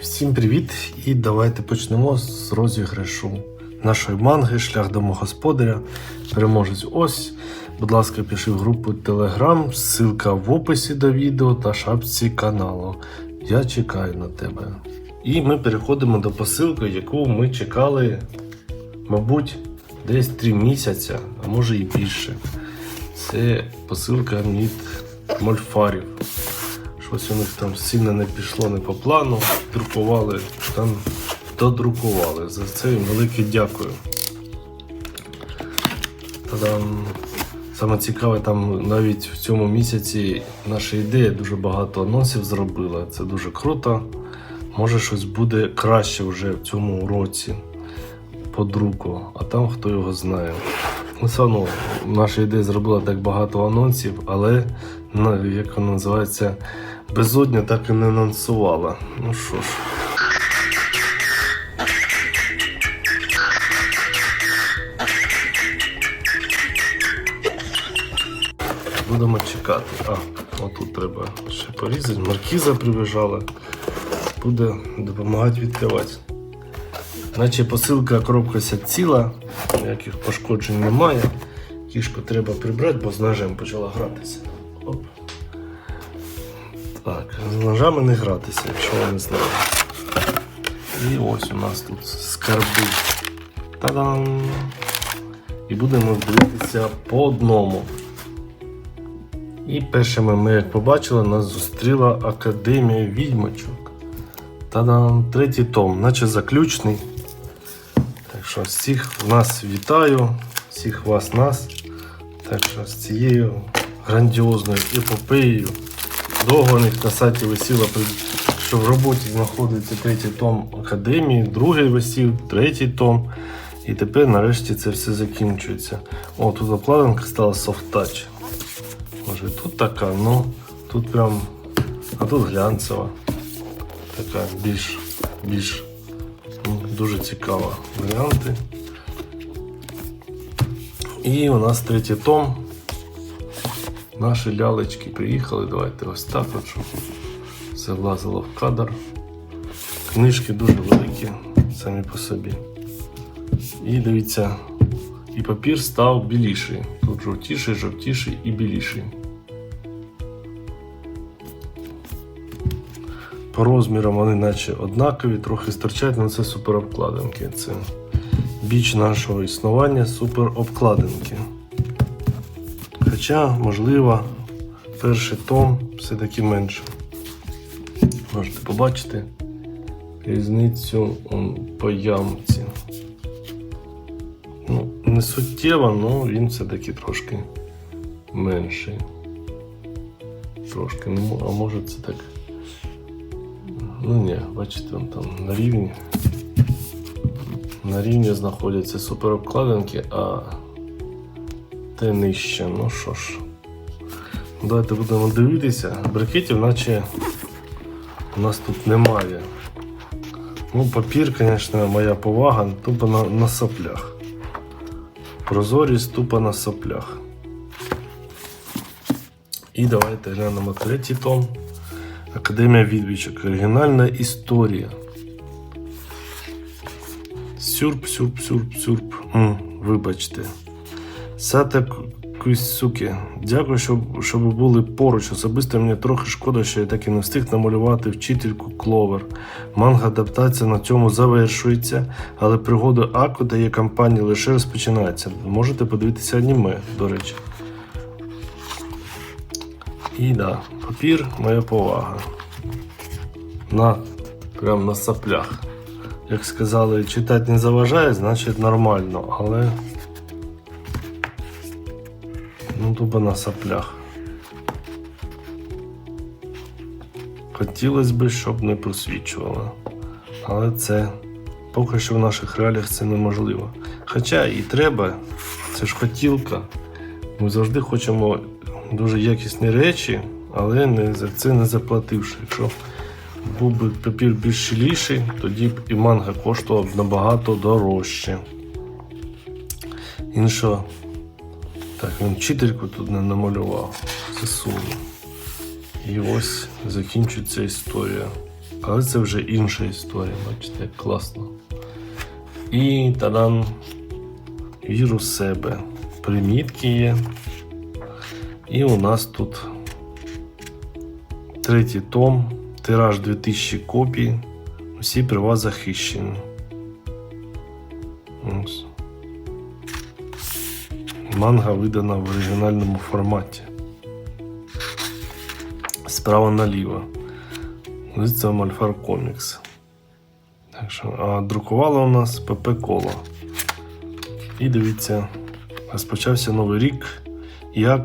Всім привіт! І давайте почнемо з розіграшу нашої манги Шлях домогосподаря. Переможець ось. Будь ласка, пиши в групу Telegram, ссылка в описі до відео та шапці каналу. Я чекаю на тебе. І ми переходимо до посилки, яку ми чекали, мабуть, десь 3 місяці, а може і більше. Це посилка від мольфарів. Щось у них там сильно не пішло не по плану. Друкували, там додрукували. За це їм велике дякую. Та-дам. Саме цікаве, там навіть в цьому місяці наша ідея дуже багато анонсів зробила. Це дуже круто. Може щось буде краще вже в цьому році по друку, а там хто його знає. Ну, одно, наша ідея зробила так багато анонсів, але ну, як воно називається, безодня так і не анонсувала. Ну що ж. Будемо чекати. А, отут треба ще порізати. Маркіза прибіжала. Буде допомагати відкривати. Наче посилка коробка вся ціла, ніяких пошкоджень немає. Кішку треба прибрати, бо з ножем почала гратися. Оп. Так, з ножами не гратися, якщо ви не знали. І ось у нас тут скарби. Та-дам! І будемо дивитися по одному. І першими ми, як побачили, нас зустріла Академія відьмачок. Та-дам! Третій том, наче заключний. Так що всіх нас вітаю, всіх вас нас. Так що з цією грандіозною епопеєю довго у них на сайті висіло, що в роботі знаходиться третій том Академії, другий висів, третій том. І тепер нарешті це все закінчується. О, тут обкладинка стала soft touch. Може тут така, ну тут прям. А тут глянцева. Така більш більш ну, дуже цікава варіанти. І у нас третій том. Наші лялечки приїхали. Давайте ось так щоб все влазило в кадр. Книжки дуже великі самі по собі. І дивіться, і папір став біліший. Тут жовтіший, жовтіший і біліший. По розмірам вони наче однакові, трохи стирчать, але це супер обкладинки. Це біч нашого існування супер обкладинки. Хоча, можливо, перший том все-таки менше. Можете побачити різницю по ямці. Ну, не суттєво, але він все-таки трошки менший. Трошки, ну, а може це так. Ну ні, бачите, он там на рівні. На рівні знаходяться суперобкладинки, а те нижче. Ну що ж. Давайте будемо дивитися. Брикетів наче у нас тут немає. Ну, папір, звісно, моя повага, тупо на, на соплях. Прозорість тупо на соплях. І давайте глянемо третій том. Академія відвічок. Оригінальна історія. Сюрп, сюрп, сюрп, сюрп. М, вибачте. Сата Кусюки. Дякую, що, що ви були поруч. Особисто мені трохи шкода, що я так і не встиг намалювати вчительку Кловер. Манга адаптація на цьому завершується, але пригоди Аку та її кампанії лише розпочинаються. Можете подивитися аніме, до речі. І да, папір моя повага. На, прям на соплях. Як сказали, читати не заважає, значить нормально, але. Ну, на соплях. Хотілося б, щоб не просвічувало. Але це поки що в наших реаліях це неможливо. Хоча і треба, це ж хотілка. Ми завжди хочемо дуже якісні речі, але не за це не заплативши. Якщо був би папір більш щіліший, тоді б і манга коштувала б набагато дорожче. Іншого. Так, він вчительку тут не намалював. Це сумно. І ось закінчується історія. Але це вже інша історія, бачите, як класно. І тадан віру себе. Примітки є. І у нас тут третій том, тираж 2000 копій. Усі права захищені. Манга видана в оригінальному форматі. Справа наліво. Це Мальфар Комікс. Так що, а друкувала у нас ПП Коло. І дивіться, розпочався новий рік.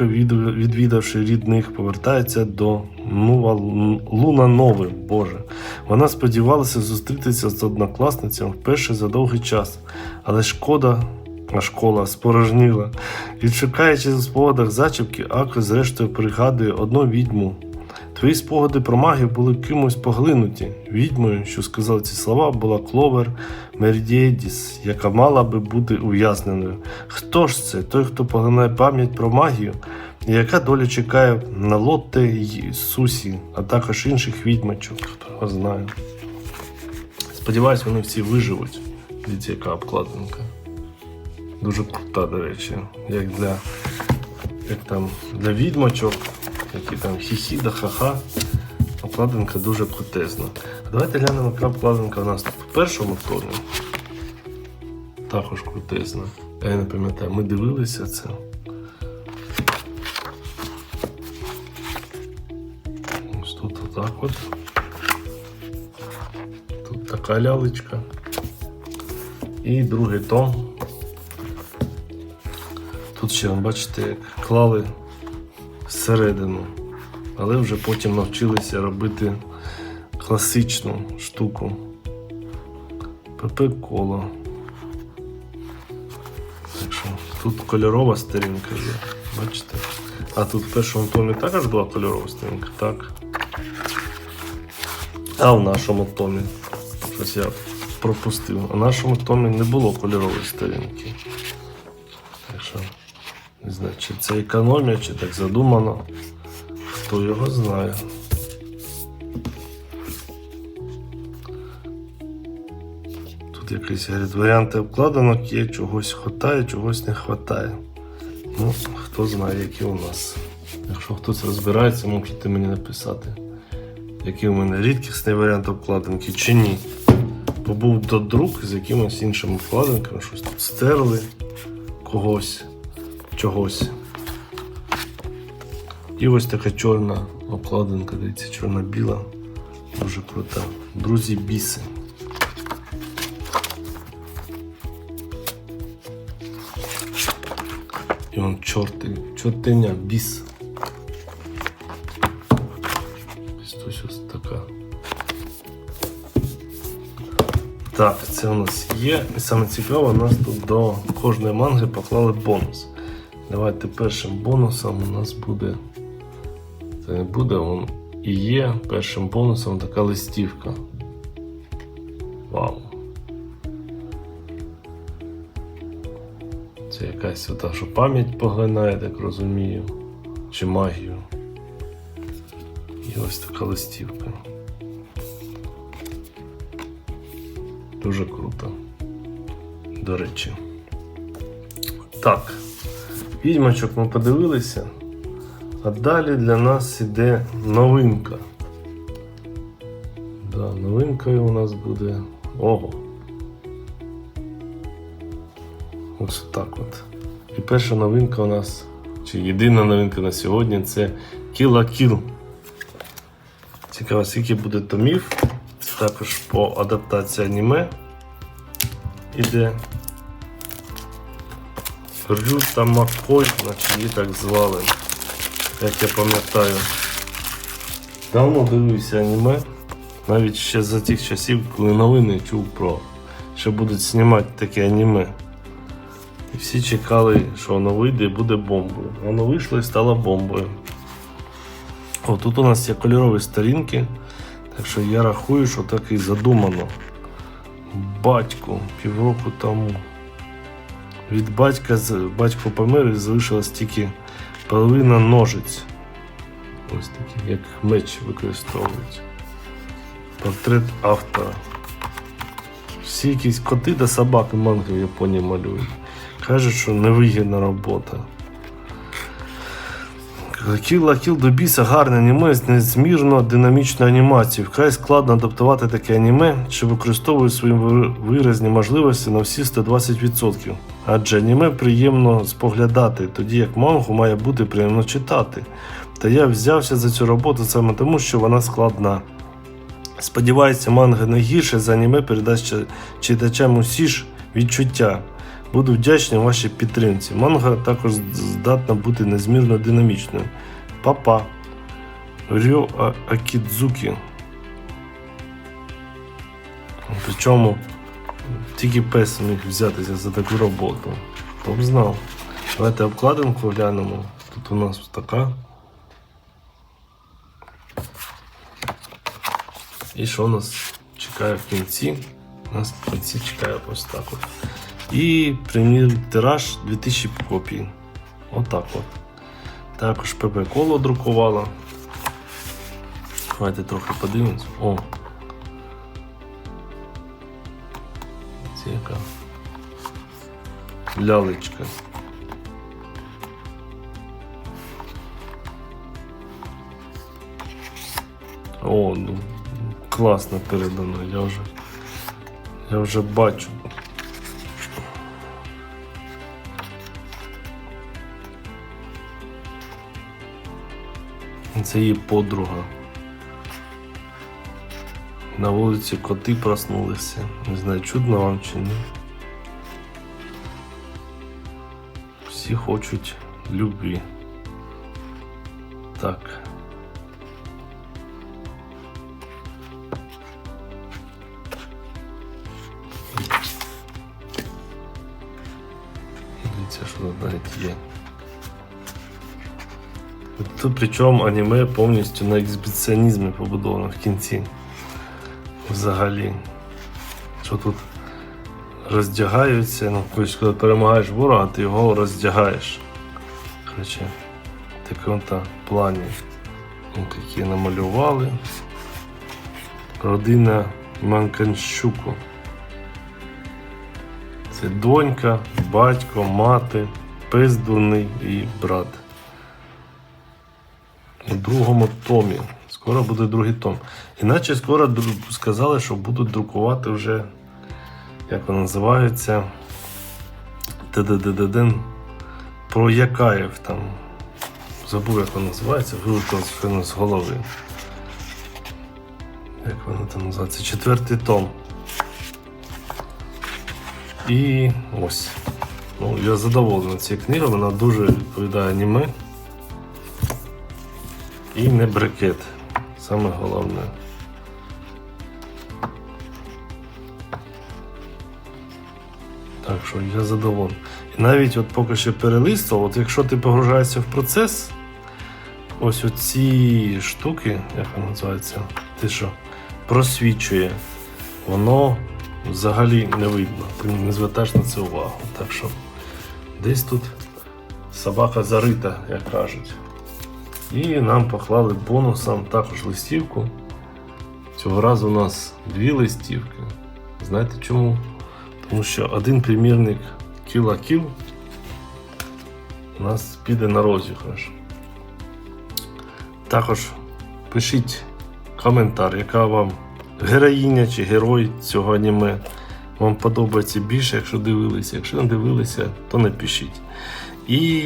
Від- відвідавши рідних, повертається до Нува Луна Нови, Боже. Вона сподівалася зустрітися з однокласницями вперше за довгий час, але шкода, а школа спорожніла. Відшукаючи у спогадах зачіпки, Ако зрештою пригадує одну відьму. Твої спогади про магію були кимось поглинуті. Відьмою, що сказав ці слова, була Кловер Мердієдіс, яка мала би бути ув'язненою. Хто ж це? Той, хто поглинає пам'ять про магію, і яка доля чекає на Лотте й Сусі, а також інших відьмачок, хто його знає. Сподіваюсь, вони всі виживуть. Дивіться, яка обкладинка. Дуже крута, до речі, як для, як там, для відьмачок, які там хі-хі да ха-ха. Обкладинка дуже крутезна. Давайте глянемо, яка обкладинка у нас в першому томі. Також крутезна. Я не пам'ятаю, ми дивилися це. Ось тут отак от. Тут така лялечка. І другий том. Тут бачите, як клали всередину, але вже потім навчилися робити класичну штуку. ПП коло. Так що тут кольорова сторінка є, бачите? А тут в першому томі також була кольорова сторінка, так. А в нашому томі. Щось я пропустив. У нашому томі не було кольорової сторінки. Не знаю, чи це економія, чи так задумано. Хто його знає. Тут якісь говорять, варіанти обкладинок є, чогось хватає, чогось не хватає. Ну, хто знає, які у нас. Якщо хтось розбирається, можете мені написати, який у мене рідкісний варіант обкладинки чи ні. Бо був додрук з якимось іншими вкладинками, щось тут стерли когось, чогось. І ось така чорна обкладинка, дивіться, чорно-біла. Дуже крута. Друзі біси. І он чорти, чортиня, біс. Ось ось така. Так, це у нас є. І саме цікаве, у нас тут до кожної манги поклали бонус. Давайте першим бонусом у нас буде. Це не буде, он і є першим бонусом така листівка. Вау. Це якась ота, що пам'ять поглинає, так розумію. Чи магію. І ось така листівка. Дуже круто. До речі. Так. Відьмачок ми подивилися. А далі для нас іде новинка. Да, новинкою у нас буде. Ого. Ось так от. І перша новинка у нас, чи єдина новинка на сьогодні це Kill la Kill. Цікаво, скільки буде томів. Також по адаптації аніме іде. Рюта Маккой, наче її так звали, як я пам'ятаю. Давно дивився аніме, навіть ще за тих часів, коли новини чув про, що будуть знімати таке аніме. І всі чекали, що воно вийде і буде бомбою. Воно вийшло і стало бомбою. О, тут у нас є кольорові сторінки, так що я рахую, що так і задумано. Батьку півроку тому. Від батька батько помер і залишилась тільки половина ножиць. Ось такі, як меч використовують. Портрет автора. Всі якісь коти та собаки манги в Японії малюють. Кажуть, що невигідна робота. Кіл Лакіл до гарне аніме з незмірно динамічною анімацією. Вкрай складно адаптувати таке аніме, що використовує свої виразні можливості на всі 120%. Адже аніме приємно споглядати, тоді як мангу має бути приємно читати. Та я взявся за цю роботу саме тому, що вона складна. Сподіваюся, манга не гірше за аніме передасть читачам усі ж відчуття. Буду вдячний вашій підтримці. Манга також здатна бути незмірно динамічною. Папа. А- Акідзукі. Причому тільки пес міг взятися за таку роботу. Хто б знав. Давайте обкладинку глянемо. Тут у нас така. І що нас чекає в кінці? Нас в кінці чекає ось так от. І примір тираж 2000 копій. Отак от. Також ПП коло друкувала. Давайте трохи подивимось. О. Це яка. Лялечка. О, ну класно передано, я вже. Я вже бачу. Це її подруга. На вулиці коти проснулися. Не знаю, чудно вам чи ні. Всі хочуть любві. Так. Дивіться, що тут навіть є. Тут причому аніме повністю на екзибіціонізмі побудовано в кінці. Взагалі. Що тут роздягаються, ну, коли перемагаєш ворога, ти його роздягаєш. Короче, в такому та плані. Які намалювали. Родина Манканщуку. Це донька, батько, мати, пес дурний і брат. У другому томі. Скоро буде другий том. Іначе скоро сказали, що будуть друкувати вже, як воно називається, ДДДДДН про Якаєв там. Забув, як воно називається, вилетіло з голови. Як воно там називається? Четвертий том. І ось. Ну, я задоволений цією книгою, вона дуже відповідає аніме. І не брикет. Саме головне. Так що я задоволений. І навіть от поки що перелистував, от якщо ти погружаєшся в процес, ось оці штуки, як воно називається, ти що, просвічує, воно взагалі не видно. Ти не звертаєш на це увагу. Так що десь тут собака зарита, як кажуть. І нам поклали бонусом також листівку. Цього разу у нас дві листівки. Знаєте чому? Тому що один примірник Кіла Кіл у нас піде на розіграш. Також пишіть коментар, яка вам героїня чи герой цього аніме. Вам подобається більше, якщо дивилися. Якщо не дивилися, то напишіть. І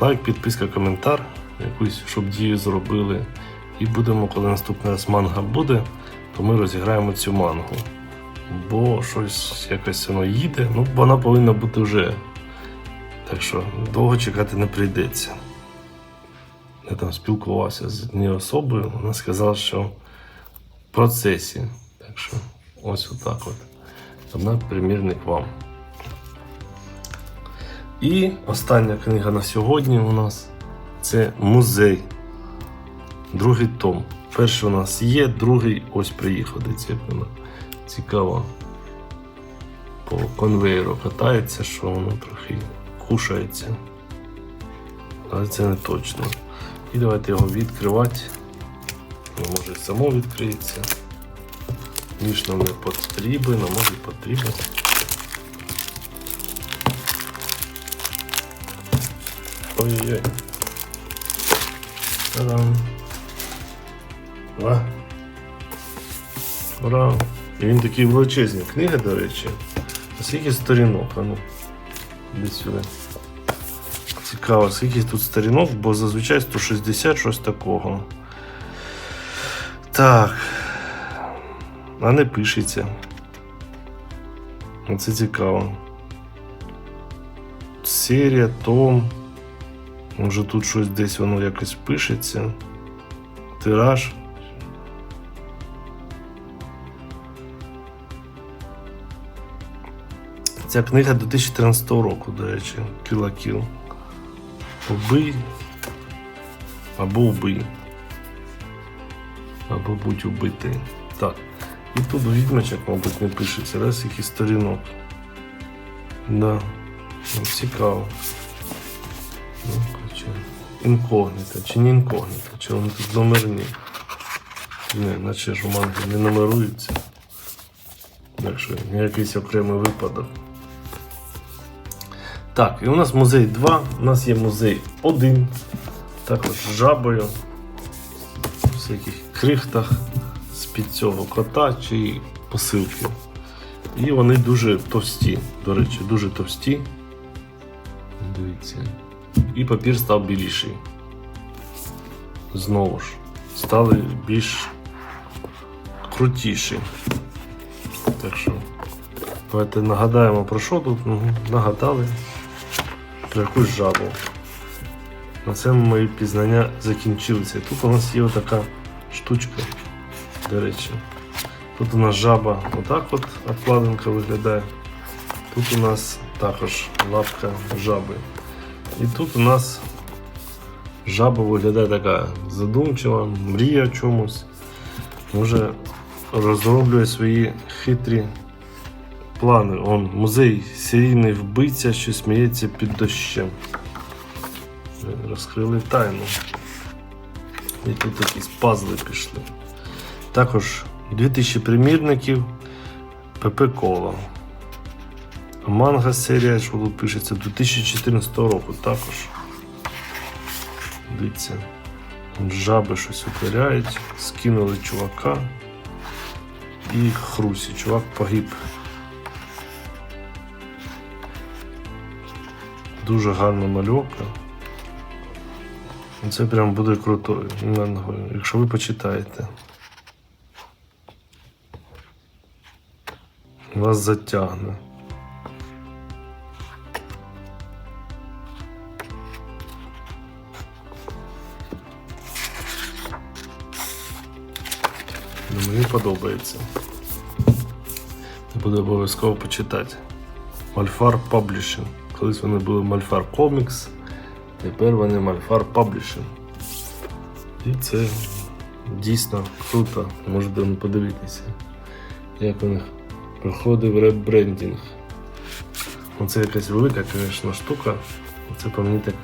лайк, підписка, коментар, якусь, щоб дію зробили. І будемо, коли наступний раз манга буде, то ми розіграємо цю мангу. Бо щось якось воно їде, ну вона повинна бути вже. Так що довго чекати не прийдеться. Я там спілкувався з однією особою, вона сказала, що в процесі. Так що ось отак от. Однак примірник вам. І остання книга на сьогодні у нас це музей. Другий том. Перший у нас є, другий ось приїхав. Воно цікаво. По конвейеру катається, що воно трохи кушається. Але це не точно. І давайте його відкривати. Ну, Може само відкриється. Ніж нам не потрібен, а може потрібен. Ой-ой-ой. Та-дам. Ура. Ура. І він такий величезні книги, до речі. Скільки сторінок, а ну. Іди сюди. Цікаво, скільки тут сторінок, бо зазвичай 160 щось такого. Так. А не пишеться. Оце цікаво. Серія, том. Може тут щось десь воно якось пишеться. Тираж. Ця книга 2014 року, до речі, Кіла Кіл. Убий або убий. Або будь убитий. Так. І тут відьмачок, мабуть, не пишеться, раз якийсь сторінок. Да. Цікаво. Ну, хоча. Інкогніта, чи не інкогніта, чи вони тут номерні. Не, наче ж не номеруються. Якщо не якийсь окремий випадок. Так, і у нас музей 2, у нас є музей 1, також з жабою, в всяких крихтах з-під цього кота чи посилки. І вони дуже товсті, до речі, дуже товсті. Дивіться. І папір став біліший. Знову ж, стали більш крутіші. Так що, давайте нагадаємо про що тут. Угу. Нагадали про якусь жабу. На цьому мої пізнання закінчилися. Тут у нас є отака штучка, до речі. Тут у нас жаба отак от обкладинка виглядає. Тут у нас також лапка жаби. І тут у нас жаба виглядає така задумчива, мріє о чомусь. Може розроблює свої хитрі плани. Он музей серійний вбивця, що сміється під дощем. Розкрили тайну. І тут якісь пазли пішли. Також 2000 примірників ПП Кола. Манга серія, що тут пишеться 2014 року також. Дивіться. Жаби щось утворяють, скинули чувака і хрусі. Чувак погиб. Дуже гарна мальовка. Це прям буде мангою, Якщо ви почитаєте. Вас затягне. Мені подобається. Буду обов'язково почитати. Мальфар Publishing. Колись вони були Мальфар Comics, тепер вони Мальфар Publishing. І це дійсно круто. Можете подивитися, як у них проходив ребрендінг. Оце якась велика, звісно, штука. Це по мені так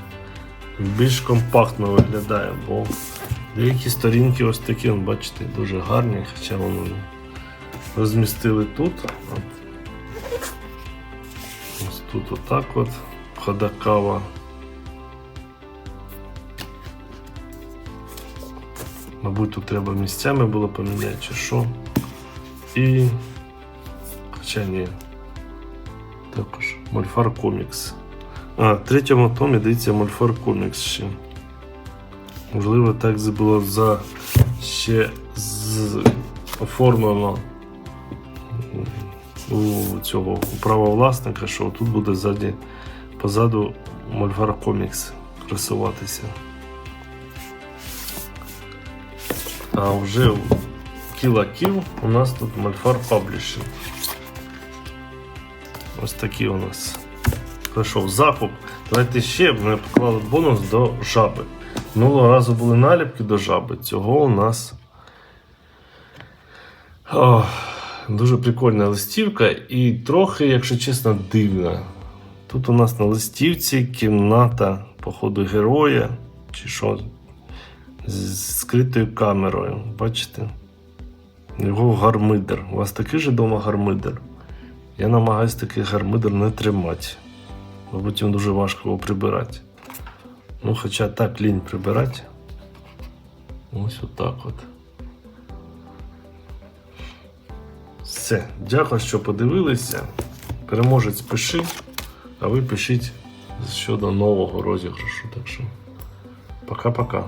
більш компактно виглядає, бо деякі сторінки ось такі, бачите, дуже гарні, хоча вони розмістили тут. От. Ось тут отак от ходакава. Мабуть, тут треба місцями було поміняти чи що. І. Хоча ні. Також Мольфар Комікс. А, в третьому томі дивіться Мольфар Комікс ще. Можливо, так було за ще з оформлено у цього у правовласника, що тут буде ззаді, позаду Мольфар Комікс красуватися. А вже Кіла Кіл у нас тут Мольфар Publishing. Ось такий у нас пройшов закуп. Давайте ще ми поклали бонус до жаби. Минулого разу були наліпки до жаби. Цього у нас. О, дуже прикольна листівка і трохи, якщо чесно, дивна. Тут у нас на листівці кімната, походу, героя, чи що, з скритою камерою. Бачите? Його гармидер. У вас такий же вдома гармидер? Я намагаюсь такий гармидер не тримати. Бо потім дуже важко його прибирати. Ну, хоча так лінь прибирати. Ось отак от. Все. Дякую, що подивилися. Переможець пиши, а ви пишіть щодо нового розіграшу. Так що пока-пока.